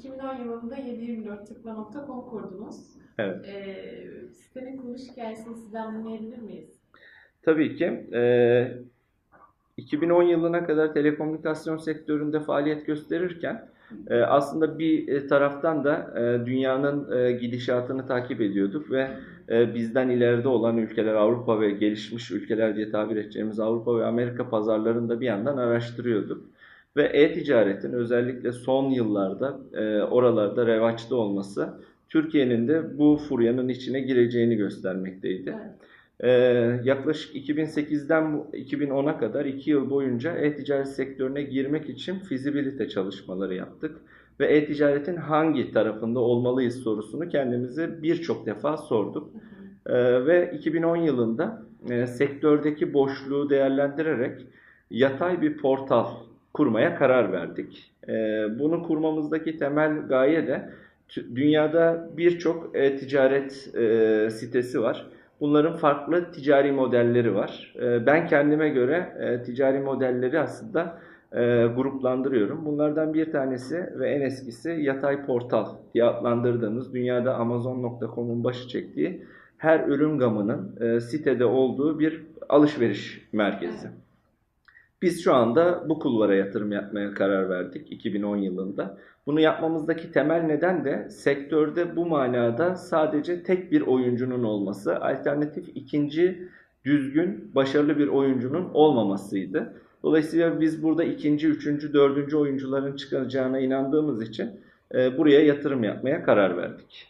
2010 yılında 724tıkla.com kurdunuz. Evet. Ee, sitenin kuruluş hikayesini sizden dinleyebilir miyiz? Tabii ki. Ee, 2010 yılına kadar telekomünikasyon sektöründe faaliyet gösterirken e, aslında bir e, taraftan da e, dünyanın e, gidişatını takip ediyorduk ve e, bizden ileride olan ülkeler Avrupa ve gelişmiş ülkeler diye tabir edeceğimiz Avrupa ve Amerika pazarlarını da bir yandan araştırıyorduk. Ve e-ticaretin özellikle son yıllarda e, oralarda revaçta olması Türkiye'nin de bu furyanın içine gireceğini göstermekteydi. Evet. Ee, yaklaşık 2008'den bu- 2010'a kadar 2 yıl boyunca e-ticaret sektörüne girmek için fizibilite çalışmaları yaptık. Ve e-ticaretin hangi tarafında olmalıyız sorusunu kendimize birçok defa sorduk. Ee, ve 2010 yılında e, sektördeki boşluğu değerlendirerek yatay bir portal kurmaya karar verdik. Ee, bunu kurmamızdaki temel gaye de dünyada birçok e-ticaret e, sitesi var. Bunların farklı ticari modelleri var. Ee, Ben kendime göre e, ticari modelleri aslında e, gruplandırıyorum. Bunlardan bir tanesi ve en eskisi yatay portal diye adlandırdığımız dünyada Amazon.com'un başı çektiği her ürün gamının e, sitede olduğu bir alışveriş merkezi. Biz şu anda bu kulvara yatırım yapmaya karar verdik 2010 yılında. Bunu yapmamızdaki temel neden de sektörde bu manada sadece tek bir oyuncunun olması, alternatif ikinci düzgün, başarılı bir oyuncunun olmamasıydı. Dolayısıyla biz burada ikinci, üçüncü, dördüncü oyuncuların çıkacağına inandığımız için e, buraya yatırım yapmaya karar verdik.